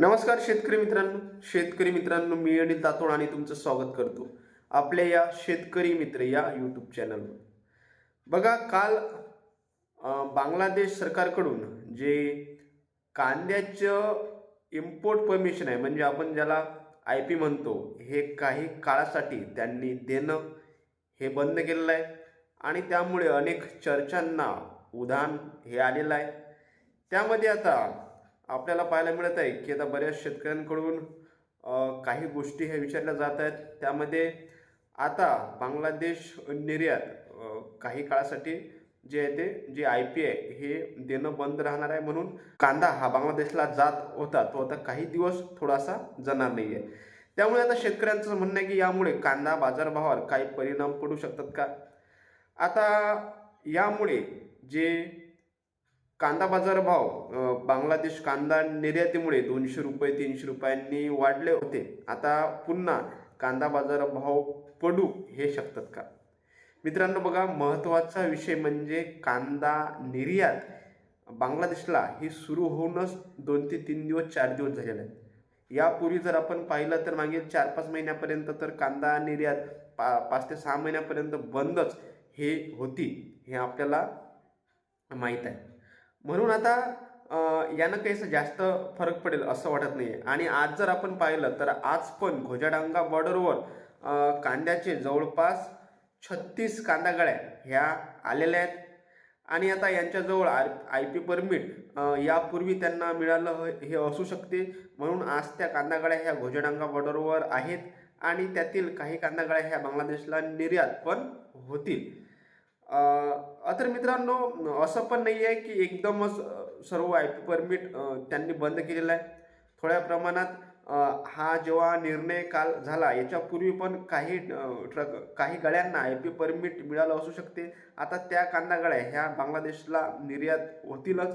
नमस्कार शेतकरी मित्रांनो. शेतकरी मित्रांनो मी अनिल तातोड आणि तुमचं स्वागत करतो आपल्या या शेतकरी मित्र या यूट्यूब चॅनलवर बघा काल बांगलादेश सरकारकडून जे कांद्याचं इम्पोर्ट परमिशन आहे म्हणजे आपण ज्याला आय पी म्हणतो हे काही काळासाठी त्यांनी देणं हे बंद केलेलं आहे. आणि त्यामुळे अनेक चर्चांना उधाण हे आलेलं आहे. त्यामध्ये आता आपल्याला पाहायला मिळत आहे की आता बऱ्याच शेतकऱ्यांकडून काही गोष्टी ह्या विचारल्या जात आहेत. त्यामध्ये आता बांगलादेश निर्यात काही काळासाठी जे आहे ते जे आय पी आय हे देणं बंद राहणार आहे म्हणून कांदा हा बांगलादेशला जात होता. तो आता काही दिवस थोडासा जाणार नाही आहे त्यामुळे आता शेतकऱ्यांचं म्हणणं आहे की यामुळे कांदा बाजारभावावर काही परिणाम पडू शकतात का? आता यामुळे जे कांदा बाजार भाव बांगलादेश कांदा निर्यातीमुळे दोनशे रुपये तीनशे रुपयांनी वाढले होते. आता पुन्हा कांदा बाजार भाव पडू हे शकतात का? मित्रांनो बघा महत्त्वाचा विषय म्हणजे कांदा निर्यात. बांगलादेशला ही सुरू होऊनच दोन ते तीन दिवस चार दिवस झालेले आहेत. यापूर्वी जर आपण पाहिलं तर मागे चार पाच महिन्यापर्यंत तर कांदा निर्यात पा पाच ते सहा महिन्यापर्यंत बंदच हे होती हे आपल्याला माहीत आहे. म्हणून आता यानं काहीसं जास्त फरक पडेल असं वाटत नाही आहे आणि आज जर आपण पाहिलं तर आज पण घोजाडांगा बॉर्डरवर कांद्याचे जवळपास छत्तीस कांदा गाड्या ह्या आलेल्या आहेत. आणि आता यांच्याजवळ आर आय पी परमिट यापूर्वी त्यांना मिळालं हे असू शकते. म्हणून आज त्या कांदागाड्या ह्या घोजडांगा बॉर्डरवर आहेत. आणि त्यातील काही कांदागाड्या ह्या बांगलादेशला निर्यात पण होतील. तर मित्रांनो असं पण नाही आहे की एकदमच सर्व आय पी परमिट त्यांनी बंद केलेलं आहे. थोड्या प्रमाणात हा जेव्हा निर्णय काल झाला याच्यापूर्वी पण काही ट्रक काही गड्यांना आय पी परमिट मिळालं असू शकते. आता त्या कांदा गड्या ह्या बांगलादेशला निर्यात होतीलच.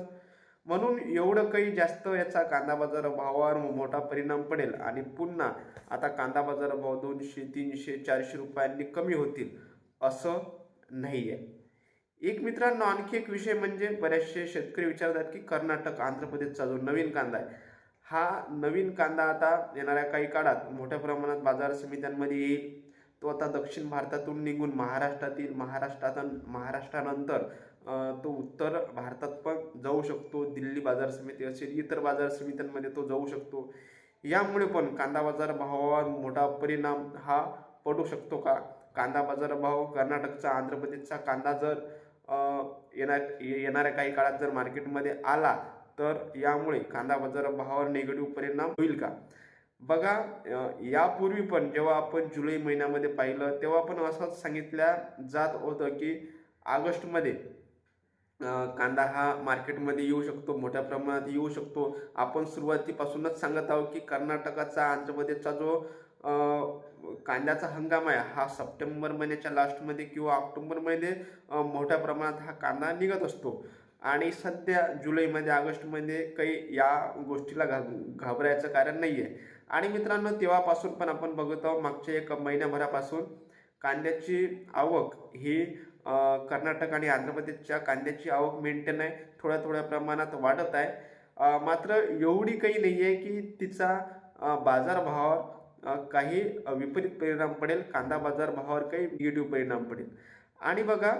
म्हणून एवढं काही जास्त याचा कांदा बाजार भावावर मोठा परिणाम पडेल आणि पुन्हा आता कांदा बाजार भाव दोनशे तीनशे चारशे रुपयांनी कमी होतील असं नाही आहे एक मित्रांनो आणखी एक विषय म्हणजे बरेचसे शेतकरी विचारतात की कर्नाटक आंध्र प्रदेशचा जो नवीन कांदा आहे हा नवीन कांदा आता येणाऱ्या काही काळात मोठ्या प्रमाणात बाजार समित्यांमध्ये येईल. तो आता दक्षिण भारतातून निघून महाराष्ट्रातील महाराष्ट्रात महाराष्ट्रानंतर तो उत्तर भारतात पण जाऊ शकतो. दिल्ली बाजार समिती असेल इतर बाजार समित्यांमध्ये तो जाऊ शकतो. यामुळे पण कांदा बाजार भावावर मोठा परिणाम हा पडू शकतो का? कांदा बाजार भाव कर्नाटकचा आंध्र प्रदेशचा कांदा जर येणार येणाऱ्या काही काळात जर मार्केटमध्ये आला तर यामुळे कांदा बाजार भावावर निगेटिव्ह परिणाम होईल का? बघा यापूर्वी पण जेव्हा आपण जुलै महिन्यामध्ये पाहिलं तेव्हा पण असंच सांगितल्या जात होतं की ऑगस्टमध्ये कांदा हा मार्केटमध्ये येऊ शकतो मोठ्या प्रमाणात येऊ शकतो. आपण सुरुवातीपासूनच सांगत आहोत की कर्नाटकाचा आंध्र प्रदेशचा जो कांद्याचा हंगाम आहे हा सप्टेंबर महिन्याच्या लास्टमध्ये किंवा ऑक्टोबर महिने मोठ्या प्रमाणात हा कांदा निघत असतो. आणि सध्या जुलैमध्ये ऑगस्टमध्ये काही या गोष्टीला घा घाबरायचं कारण नाही आहे आणि मित्रांनो तेव्हापासून पण आपण बघत आहोत मागच्या एक महिन्याभरापासून कांद्याची आवक ही कर्नाटक आणि आंध्र प्रदेशच्या कांद्याची आवक मेंटेन आहे थोड्या थोड्या प्रमाणात वाढत आहे. मात्र एवढी काही नाही आहे की तिचा बाजारभावावर काही विपरीत परिणाम पडेल कांदा बाजार भावावर काही निगेटिव्ह परिणाम पडेल. आणि बघा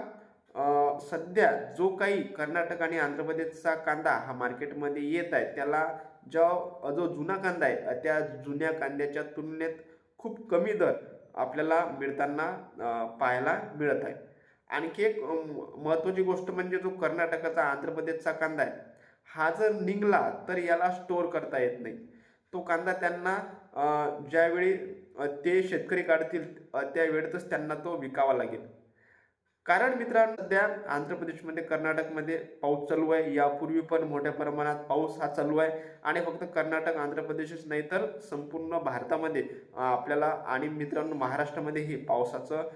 सध्या जो काही कर्नाटक आणि आंध्र प्रदेशचा कांदा हा मार्केटमध्ये येत आहे त्याला जो जो जुना कांदा आहे त्या जुन्या कांद्याच्या तुलनेत खूप कमी दर आपल्याला मिळताना पाहायला मिळत आहे. आणखी एक महत्त्वाची गोष्ट म्हणजे जो कर्नाटकाचा आंध्र प्रदेशचा कांदा आहे हा जर निघला तर याला स्टोअर करता येत नाही. तो कांदा त्यांना ज्यावेळी ते शेतकरी काढतील त्यावेळेतच त्यांना तो विकावा लागेल. कारण मित्रांनो सध्या आंध्र प्रदेशमध्ये कर्नाटकमध्ये पाऊस चालू आहे. यापूर्वी पण मोठ्या प्रमाणात पाऊस हा चालू आहे. आणि फक्त कर्नाटक आंध्र प्रदेशच नाही तर संपूर्ण भारतामध्ये आपल्याला आणि मित्रांनो महाराष्ट्रामध्येही पावसाचं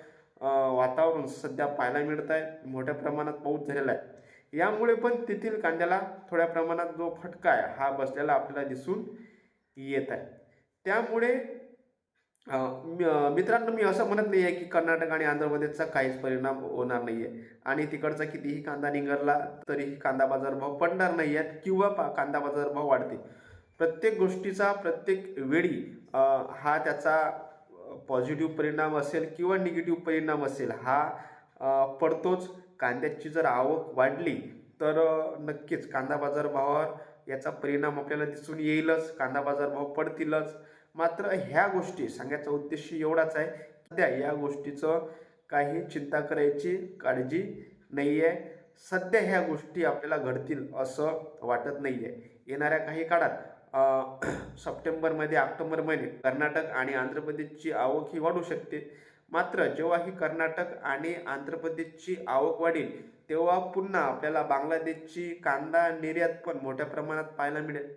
वातावरण सध्या पाहायला मिळत आहे मोठ्या प्रमाणात पाऊस झालेला आहे. यामुळे पण तेथील कांद्याला थोड्या प्रमाणात जो फटका आहे हा बसलेला आपल्याला दिसून येत आहे. त्यामुळे मित्रांनो मी असं म्हणत नाही आहे की कर्नाटक आणि आंध्र प्रदेशचा काहीच परिणाम होणार नाही आहे आणि तिकडचा कितीही कांदा निघाला तरीही कांदा बाजार भाव पडणार नाही आहेत किंवा पा कांदा बाजार भाव प्रत्येक गोष्टीचा प्रत्येक वेळी हा त्याचा पॉझिटिव्ह परिणाम असेल किंवा निगेटिव्ह परिणाम असेल हा पडतोच. कांद्याची जर आवक वाढली तर नक्कीच कांदा बाजार भावावर याचा परिणाम आपल्याला दिसून येईलच कांदा बाजार भाव पडतीलच. मात्र ह्या गोष्टी सांगायचा उद्देश एवढाच आहे सध्या या गोष्टीचं काही चिंता करायची काळजी नाही आहे सध्या ह्या गोष्टी आपल्याला घडतील असं वाटत नाही आहे येणाऱ्या काही काळात सप्टेंबरमध्ये ऑक्टोबर महिने कर्नाटक आणि आंध्र प्रदेशची आवक ही वाढू शकते. मात्र जेव्हा ही कर्नाटक आणि आंध्र प्रदेशची आवक वाढेल तेव्हा पुन्हा आपल्याला बांगलादेशची कांदा निर्यात पण मोठ्या प्रमाणात पाहायला मिळेल.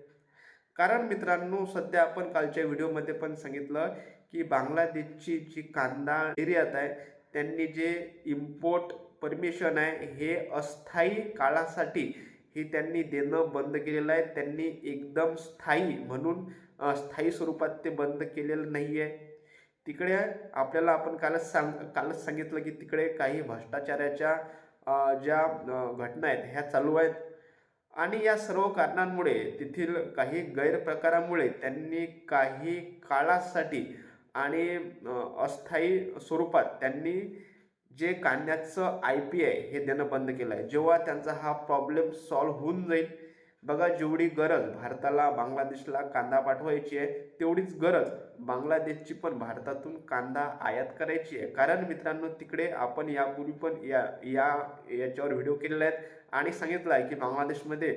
कारण मित्रांनो सध्या आपण कालच्या व्हिडिओमध्ये पण सांगितलं की बांगलादेशची जी कांदा निर्यात आहे त्यांनी जे इम्पोर्ट परमिशन आहे हे अस्थायी काळासाठी हे त्यांनी देणं बंद केलेलं आहे. त्यांनी एकदम स्थायी म्हणून स्थायी स्वरूपात ते बंद केलेलं नाही आहे तिकडे आपल्याला आपण कालच सांग कालच सांगितलं की तिकडे काही भ्रष्टाचाराच्या ज्या घटना आहेत ह्या चालू आहेत. आणि या सर्व कारणांमुळे तेथील काही गैरप्रकारामुळे त्यांनी काही काळासाठी आणि अस्थायी स्वरूपात त्यांनी जे काढण्याचं आय पी आय हे देणं बंद केलं आहे जेव्हा त्यांचा हा प्रॉब्लेम सॉल्व्ह होऊन जाईल बघा जेवढी गरज भारताला बांगलादेशला कांदा पाठवायची आहे तेवढीच गरज बांगलादेशची पण. भारतातून कांदा आयात करायची आहे. कारण मित्रांनो तिकडे आपण यापूर्वी पण या या याच्यावर व्हिडिओ केलेला आहेत. आणि सांगितलं आहे की बांगलादेशमध्ये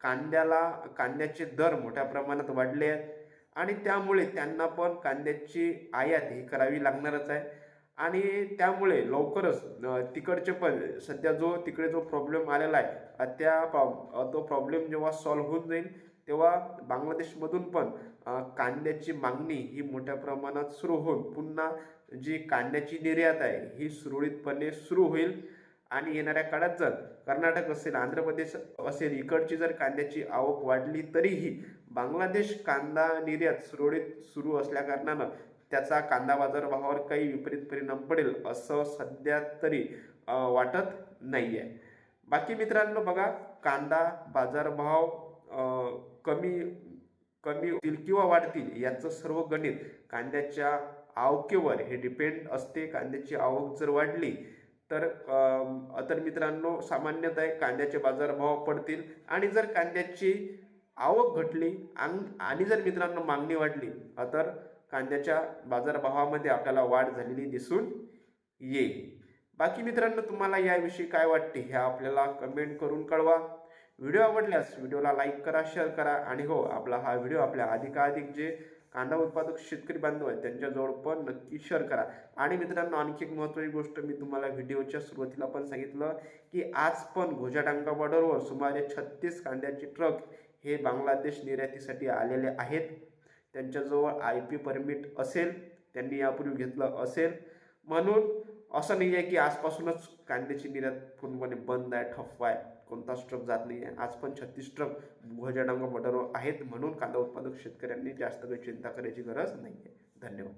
कांद्याला कांद्याचे दर मोठ्या प्रमाणात वाढले आहेत. आणि त्यामुळे त्यांना पण कांद्याची आयात ही करावी लागणारच आहे. आणि त्यामुळे लवकरच तिकडचे पण सध्या जो तिकडे जो प्रॉब्लेम आलेला आहे त्या प्रॉ तो प्रॉब्लेम जेव्हा सॉल्व्ह होऊन जाईल तेव्हा बांगलादेशमधून पण कांद्याची मागणी ही मोठ्या प्रमाणात सुरू होऊन पुन्हा जी कांद्याची निर्यात आहे ही सुरळीतपणे सुरू होईल. आणि येणाऱ्या काळात जर कर्नाटक असेल आंध्र प्रदेश असेल इकडची जर कांद्याची आवक वाढली तरीही बांगलादेश कांदा निर्यात सुरळीत सुरू असल्याकारणानं त्याचा कांदा बाजार भावावर काही विपरीत परिणाम पडेल असं सध्या तरी वाटत नाही आहे बाकी मित्रांनो बघा कांदा बाजारभाव कमी कमी होतील किंवा वाढतील याचं सर्व गणित कांद्याच्या आवकेवर हे डिपेंड असते. कांद्याची आवक जर वाढली तर तर मित्रांनो सामान्यतः कांद्याचे बाजारभाव पडतील आणि जर कांद्याची आवक घटली आणि जर मित्रांनो मागणी वाढली तर कांद्याच्या बाजारभावामध्ये आपल्याला वाढ झालेली दिसून येईल. बाकी मित्रांनो तुम्हाला याविषयी काय वाटते हे आपल्याला कमेंट करून कळवा. व्हिडिओ आवडल्यास व्हिडिओला लाईक करा शेअर करा आणि हो आपला हा व्हिडिओ आपल्या अधिकाधिक जे कांदा उत्पादक शेतकरी बांधव आहेत त्यांच्याजवळ पण नक्की शेअर करा. आणि मित्रांनो आणखी एक महत्त्वाची गोष्ट मी तुम्हाला व्हिडिओच्या सुरुवातीला पण सांगितलं की आज पण घोजाटांका बॉर्डरवर सुमारे छत्तीस कांद्याचे ट्रक हे बांगलादेश निर्यातीसाठी आलेले आहेत. त्यांच्याजवळ आय पी परमिट असेल त्यांनी यापूर्वी घेतलं असेल. म्हणून असं नाही आहे की आजपासूनच कांद्याची निर्यात पूर्णपणे बंद आहे ठप्प आहे कोणताच ट्रक जात नाही आहे. आज पण छत्तीस ट्रक भुजाडांगा बॉर्डरवर आहेत म्हणून कांदा उत्पादक शेतकऱ्यांनी जास्त काही चिंता करायची गरज नाही आहे. धन्यवाद.